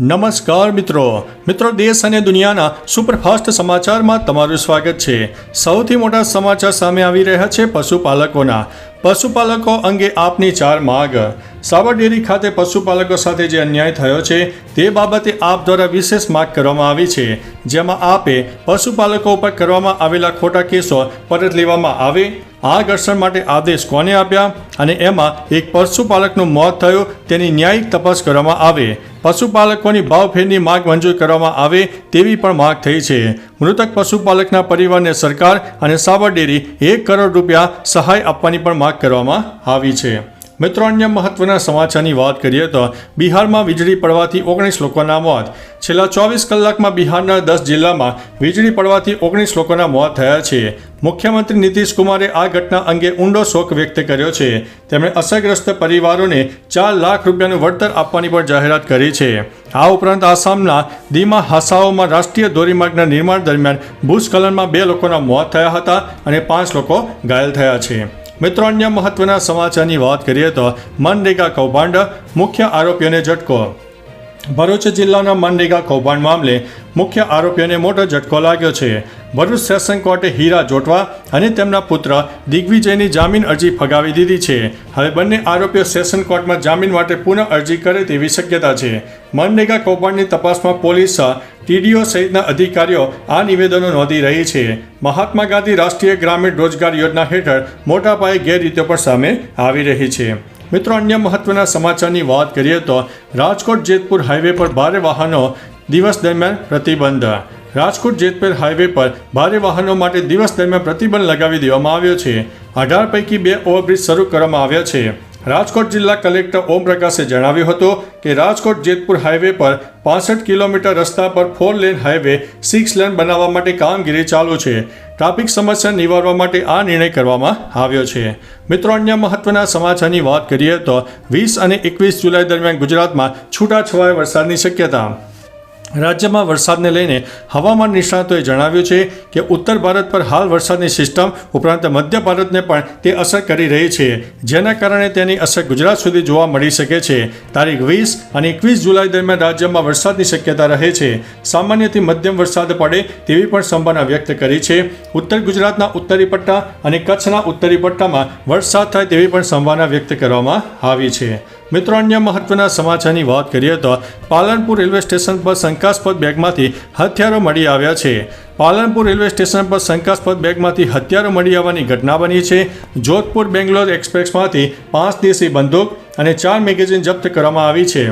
નમસ્કાર મિત્રો. મિત્રો, દેશ અને દુનિયાના સુપરફાસ્ટ સમાચારમાં તમારું સ્વાગત છે. સૌથી મોટા સમાચાર સામે આવી રહ્યા છે પશુપાલકોના. પશુપાલકો અંગે આપની ચાર માગ. સાબર ડેરી ખાતે પશુપાલકો સાથે જે અન્યાય થયો છે, તે બાબતે આપ દ્વારા વિશેષ માગ કરવામાં આવી છે. જેમાં આપે પશુપાલકો ઉપર કરવામાં આવેલા ખોટા કેસો પરત લેવામાં આવે. આ ઘર્ષણ માટે આદેશ કોને આપ્યા? અને એમાં એક પશુપાલકનું મોત થયું, તેની ન્યાયિક તપાસ કરવામાં આવે. પશુપાલકોની ભાવફેરની માગ મંજૂર કરવામાં આવે તેવી પણ માગ થઈ છે. મૃતક પશુપાલકના પરિવારને સરકાર અને સાબર ડેરી એક કરોડ રૂપિયા સહાય આપવાની પણ માગ કરવામાં આવી છે. મિત્રો, અન્ય મહત્વના સમાચારની વાત કરીએ તો બિહારમાં વીજળી પડવાથી ઓગણીસ લોકોના મોત. છેલ્લા ચોવીસ કલાકમાં બિહારના દસ જિલ્લામાં વીજળી પડવાથી ઓગણીસ લોકોના મોત થયા છે. મુખ્યમંત્રી નીતિશ કુમારે આ ઘટના અંગે ઊંડો શોક વ્યક્ત કર્યો છે. તેમણે અસરગ્રસ્ત પરિવારોને ચાર લાખ રૂપિયાનું વળતર આપવાની પણ જાહેરાત કરી છે. આ ઉપરાંત આસામના દીમા હાસાઓમાં રાષ્ટ્રીય ધોરીમાર્ગના નિર્માણ દરમિયાન ભૂસ્ખલનમાં બે લોકોના મોત થયા હતા અને પાંચ લોકો ઘાયલ થયા છે. મિત્રો અન્ય મહત્વના સમાચારની વાત કરીએ તો મનરેગા કૌભાંડ મુખ્ય આરોપીઓને ઝટકો. ભરૂચ જિલ્લાના મનરેગા કૌભાંડ મામલે મુખ્ય આરોપીઓને મોટો ઝટકો લાગ્યો છે. ભરૂચ સેશન કોર્ટે હીરા જોટવા અને તેમના પુત્ર દિગ્વિજયની જામીન અરજી ફગાવી દીધી છે. હવે બંને આરોપીઓ સેશન કોર્ટમાં જામીન માટે પુનઃ અરજી કરે તેવી શક્યતા છે. મનરેગા કૌભાંડની તપાસમાં પોલીસ, ટીડીઓ સહિતના અધિકારીઓ આ નિવેદનો નોંધી રહી છે. મહાત્મા ગાંધી રાષ્ટ્રીય ગ્રામીણ રોજગાર યોજના હેઠળ મોટા પાયે ગેરરીતિઓ પણ સામે આવી રહી છે. મિત્રો, અન્ય મહત્વના સમાચારની વાત કરીએ તો રાજકોટ જેતપુર હાઈવે પર ભારે વાહનો દિવસ દરમિયાન પ્રતિબંધ. રાજકોટ જેતપુર હાઈવે પર ભારે વાહનો માટે દિવસ દરમિયાન પ્રતિબંધ લગાવી દેવામાં આવ્યો છે. અઢાર પૈકી બે ઓવરબ્રિજ શરૂ કરવામાં આવ્યા છે. રાજકોટ જિલ્લા કલેક્ટર ઓમ પ્રકાશે જણાવ્યું હતું કે રાજકોટ જેતપુર હાઈવે પર પાસઠ કિલોમીટર રસ્તા પર four lane highway six lane બનાવવા માટે કામગીરી ચાલુ છે. ટ્રાફિક સમસ્યા નિવારવા માટે આ નિર્ણય કરવામાં આવ્યો છે. મિત્રો, અન્ય મહત્વના સમાચારની વાત કરીએ તો વીસ અને એકવીસ જુલાઈ દરમિયાન ગુજરાતમાં છૂટાછવાયા વરસાદની શક્યતા. રાજ્યમાં વરસાદને લઈને હવામાન નિષ્ણાતોએ જણાવ્યું છે કે ઉત્તર ભારત પર હાલ વરસાદની સિસ્ટમ ઉપરાંત મધ્ય ભારતને પણ તે અસર કરી રહી છે, જેના કારણે તેની અસર ગુજરાત સુધી જોવા મળી શકે છે. તારીખ વીસ અને એકવીસ જુલાઈ દરમિયાન રાજ્યમાં વરસાદની શક્યતા રહે છે. સામાન્યથી મધ્યમ વરસાદ પડે તેવી પણ સંભાવના વ્યક્ત કરી છે. ઉત્તર ગુજરાતના ઉત્તરી પટ્ટા અને કચ્છના ઉત્તરી પટ્ટામાં વરસાદ થાય તેવી પણ સંભાવના વ્યક્ત કરવામાં આવી છે. મિત્રો, અન્ય મહત્વના સમાચારની વાત કરીએ તો પાલનપુર રેલવે સ્ટેશન પર શંકાસ્પદ બેગમાંથી હથિયારો મળી આવ્યા છે. પાલનપુર રેલવે સ્ટેશન પર શંકાસ્પદ બેગમાંથી હથિયારો મળી આવવાની ઘટના બની છે. જોધપુર બેંગ્લોર એક્સપ્રેસમાંથી પાંચ દેશી બંદૂક અને ચાર મેગેઝિન જપ્ત કરવામાં આવી છે.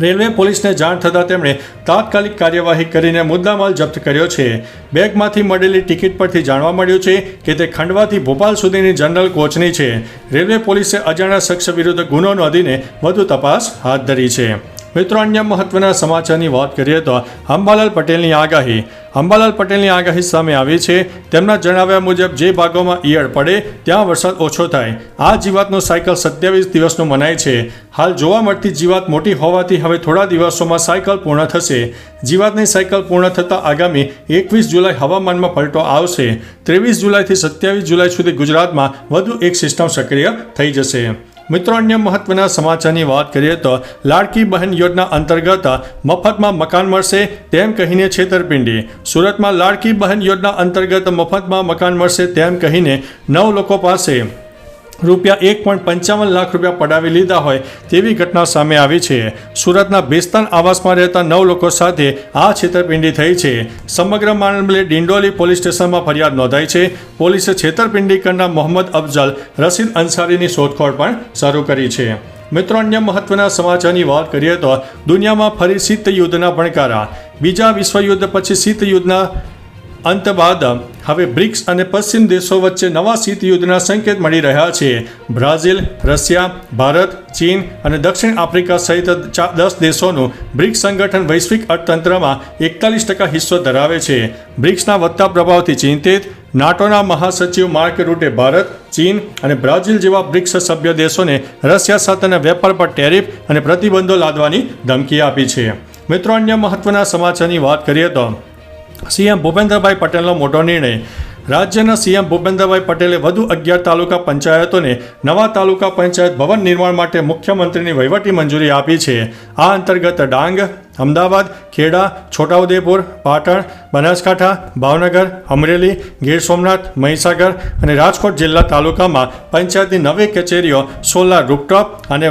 રેલવે પોલીસને જાણ થતાં તેમણે તાત્કાલિક કાર્યવાહી કરીને મુદ્દામાલ જપ્ત કર્યો છે. બેગમાંથી મળેલી ટિકિટ પરથી જાણવા મળ્યું છે કે તે ખંડવાથી ભોપાલ સુધીની જનરલ કોચની છે. રેલવે પોલીસે અજાણ્યા શખ્સ વિરુદ્ધ ગુનો નોંધીને વધુ તપાસ હાથ ધરી છે. મિત્રો, અન્ય મહત્વના સમાચારની વાત કરીએ તો અંબાલાલ પટેલની આગાહી. અંબાલાલ પટેલની આગાહી સામે આવી છે. તેમના જણાવ્યા મુજબ, જે ભાગોમાં ઈયળ પડે, ત્યાં વરસાદ ઓછો થાય. આ જીવાતનું સાયકલ સત્યાવીસ દિવસનું મનાય છે. હાલ જોવા મળતી જીવાત મોટી હોવાથી હવે થોડા દિવસોમાં સાયકલ પૂર્ણ થશે. જીવાતની સાયકલ પૂર્ણ થતાં આગામી એકવીસ જુલાઈ હવામાનમાં પલટો આવશે. ત્રેવીસ જુલાઈથી સત્યાવીસ જુલાઈ સુધી ગુજરાતમાં વધુ એક સિસ્ટમ સક્રિય થઈ જશે. મિત્રો, અન્ય મહત્વના સમાચારની વાત કરીએ તો લાડકી બહેન યોજના અંતર્ગત મફતમાં મકાન મળશે તેમ કહીને છેતરપિંડી. સુરતમાં લાડકી બહેન યોજના અંતર્ગત મફતમાં મકાન મળશે તેમ કહીને નવ લોકો પાસે રૂપિયા એક પોઈન્ટ પંચાવન લાખ રૂપિયા પડાવી લીધા હોય તેવી ઘટના સામે આવી છે. સુરતના બેસ્તાન આવાસમાં રહેતા નવ લોકો સાથે આ છેતરપિંડી થઈ છે. સમગ્ર મામલે ડિંડોલી પોલીસ સ્ટેશનમાં ફરિયાદ નોંધાઈ છે. પોલીસે છેતરપિંડી કરનાર મોહમ્મદ અફઝલ, રસીદ અંસારીની શોધખોળ પણ શરૂ કરી છે. મિત્રો, અન્ય મહત્વના સમાચારની વાત કરીએ તો દુનિયામાં ફરી શીત યુદ્ધના ભણકારા. બીજા વિશ્વયુદ્ધ પછી શીત યુદ્ધના અંત બાદ હવે બ્રિક્સ અને પશ્ચિમ દેશો વચ્ચે નવા શીત યુદ્ધના સંકેત મળી રહ્યા છે. બ્રાઝિલ, રશિયા, ભારત, ચીન અને દક્ષિણ આફ્રિકા સહિત દસ દેશોનું બ્રિક્સ સંગઠન વૈશ્વિક અર્થતંત્રમાં એકતાલીસ ટકા હિસ્સો ધરાવે છે. બ્રિક્સના વધતા પ્રભાવથી ચિંતિત નાટોના મહાસચિવ માર્ક રૂટે ભારત, ચીન અને બ્રાઝિલ જેવા બ્રિક્સ સભ્ય દેશોને રશિયા સાથેના વેપાર પર ટેરિફ અને પ્રતિબંધો લાદવાની ધમકી આપી છે. મિત્રો, અન્ય મહત્વના સમાચારની વાત કરીએ તો સીએમ ભૂપેન્દ્રભાઈ પટેલનો મોટો નિર્ણય. રાજ્યના સીએમ ભૂપેન્દ્રભાઈ પટેલે વધુ અગિયાર તાલુકા પંચાયતોને નવા તાલુકા પંચાયત ભવન નિર્માણ માટે મુખ્યમંત્રીની વહીવટી મંજૂરી આપી છે. આ અંતર્ગત ડાંગ, અમદાવાદ, ખેડા, છોટાઉદેપુર, પાટણ, બનાસકાંઠા, ભાવનગર, અમરેલી, ગીર સોમનાથ, મહીસાગર અને રાજકોટ જિલ્લા તાલુકામાં પંચાયતની નવી કચેરીઓ, સોલાર રૂપટોપ અને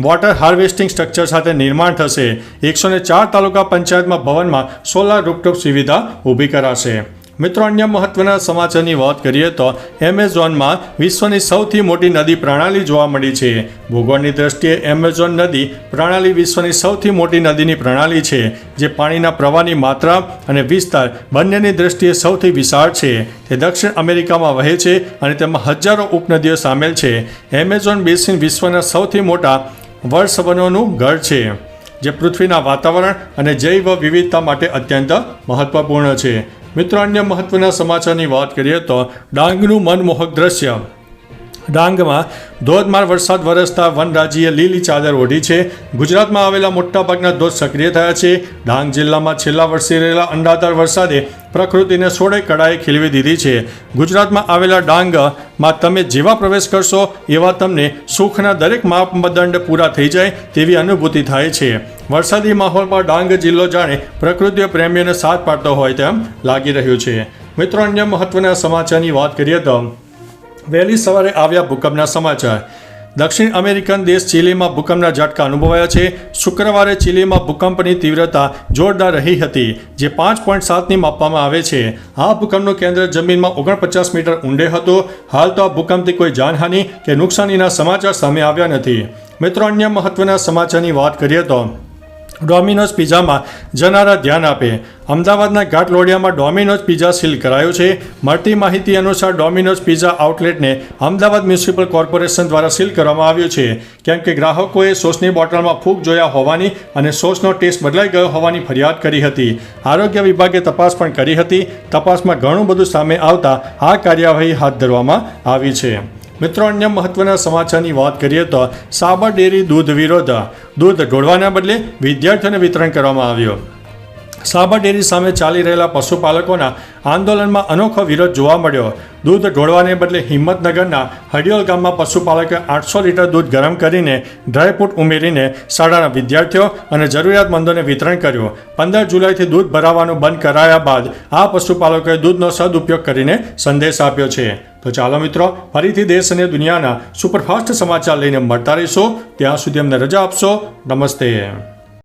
વોટર હાર્વેસ્ટિંગ સ્ટ્રક્ચર સાથે નિર્માણ થશે. એકસો ચાર તાલુકા પંચાયતમાં ભવનમાં સોલાર રૂપટોપ સુવિધા ઊભી કરાશે. મિત્રો, અન્ય મહત્વના સમાચારની વાત કરીએ તો એમેઝોનમાં વિશ્વની સૌથી મોટી નદી પ્રણાલી જોવા મળી છે. ભૂગોળની દ્રષ્ટિએ એમેઝોન નદી પ્રણાલી વિશ્વની સૌથી મોટી નદીની પ્રણાલી છે, જે પાણીના પ્રવાહની માત્રા અને વિસ્તાર બંનેની દ્રષ્ટિએ સૌથી વિશાળ છે. તે દક્ષિણ અમેરિકામાં વહે છે અને તેમાં હજારો ઉપનદીઓ સામેલ છે. એમેઝોન બેસિન વિશ્વના સૌથી મોટા વર્ષવનોનું ઘર છે, જે પૃથ્વીના વાતાવરણ અને જૈવ વિવિધતા માટે અત્યંત મહત્વપૂર્ણ છે. મિત્રો, અન્ય મહત્વના સમાચારની વાત કરીએ તો ડાંગનું મનમોહક દ્રશ્ય. ડાંગમાં ધોધમાર વરસાદ વરસતા વનરાજીએ લીલી ચાદર ઓઢી છે. ગુજરાતમાં આવેલા મોટાભાગના ધોધ સક્રિય થયા છે. ડાંગ જિલ્લામાં છેલ્લા વર્ષે રહેલા અંડાધાર વરસાદે પ્રકૃતિને સોળે કળાએ ખીલવી દીધી છે. ગુજરાતમાં આવેલા ડાંગમાં તમે જેવા પ્રવેશ કરશો, એવા તમને સુખના દરેક માપદંડ પૂરા થઈ જાય તેવી અનુભૂતિ થાય છે. વરસાદી માહોલમાં ડાંગ જિલ્લો જાણે પ્રકૃતિ પ્રેમીઓને સાથ પાડતો હોય તેમ લાગી રહ્યું છે. મિત્રો, અન્ય મહત્વના સમાચારની વાત કરીએ તો વહેલી સવારે આવ્યા ભૂકંપના સમાચાર. દક્ષિણ અમેરિકન દેશ ચીલીમાં ભૂકંપના ઝટકા અનુભવાયા છે. શુક્રવારે ચીલીમાં ભૂકંપની તીવ્રતા જોરદાર રહી હતી, જે પાંચ પોઈન્ટ સાતની માપવામાં આવે છે. આ ભૂકંપનું કેન્દ્ર જમીનમાં ઓગણપચાસ મીટર ઊંડે હતું. હાલ તો આ ભૂકંપથી કોઈ જાનહાનિ કે નુકસાનીના સમાચાર સામે આવ્યા નથી. મિત્રો, અન્ય મહત્વના સમાચારની વાત કરીએ તો ડોમિનોઝ પિઝામાં જનારા ધ્યાન આપે. અમદાવાદના ઘાટલોડિયામાં ડોમિનોઝ પિઝા સીલ કરાયો છે. મળતી માહિતી અનુસાર ડોમિનોઝ પિઝા આઉટલેટને અમદાવાદ મ્યુનિસિપલ કોર્પોરેશન દ્વારા સીલ કરવામાં આવ્યું છે. કેમ કે ગ્રાહકોએ સોસની બોટલમાં ફૂગ જોયા હોવાની અને સોસનો ટેસ્ટ બદલાઈ ગયો હોવાની ફરિયાદ કરી હતી. આરોગ્ય વિભાગે તપાસ પણ કરી હતી. તપાસમાં ઘણું બધું સામે આવતા આ કાર્યવાહી હાથ ધરવામાં આવી છે. મિત્રો, અન્ય મહત્વના સમાચારની વાત કરીએ તો સાબર ડેરી દૂધ વિરોધ. દૂધ ઢોળવાના બદલે વિદ્યાર્થીઓને વિતરણ કરવામાં આવ્યું. સાબર ડેરી સામે ચાલી રહેલા પશુપાલકોના આંદોલનમાં અનોખો વિરોધ જોવા મળ્યો. દૂધ ઢોળવાને બદલે હિંમતનગરના હડિયોલ ગામમાં પશુપાલકે આઠસો લીટર દૂધ ગરમ કરીને ડ્રાયફ્રૂટ ઉમેરીને શાળાના વિદ્યાર્થીઓ અને જરૂરિયાતમંદોને વિતરણ કર્યું. પંદર જુલાઈથી દૂધ ભરાવાનું બંધ કરાયા બાદ આ પશુપાલકોએ દૂધનો સદુપયોગ કરીને સંદેશ આપ્યો છે. તો ચાલો મિત્રો, ફરીથી દેશ અને દુનિયાના સુપરફાસ્ટ સમાચાર લઈને મળતા રહીશું. ત્યાં સુધી અમને રજા આપશો. નમસ્તે.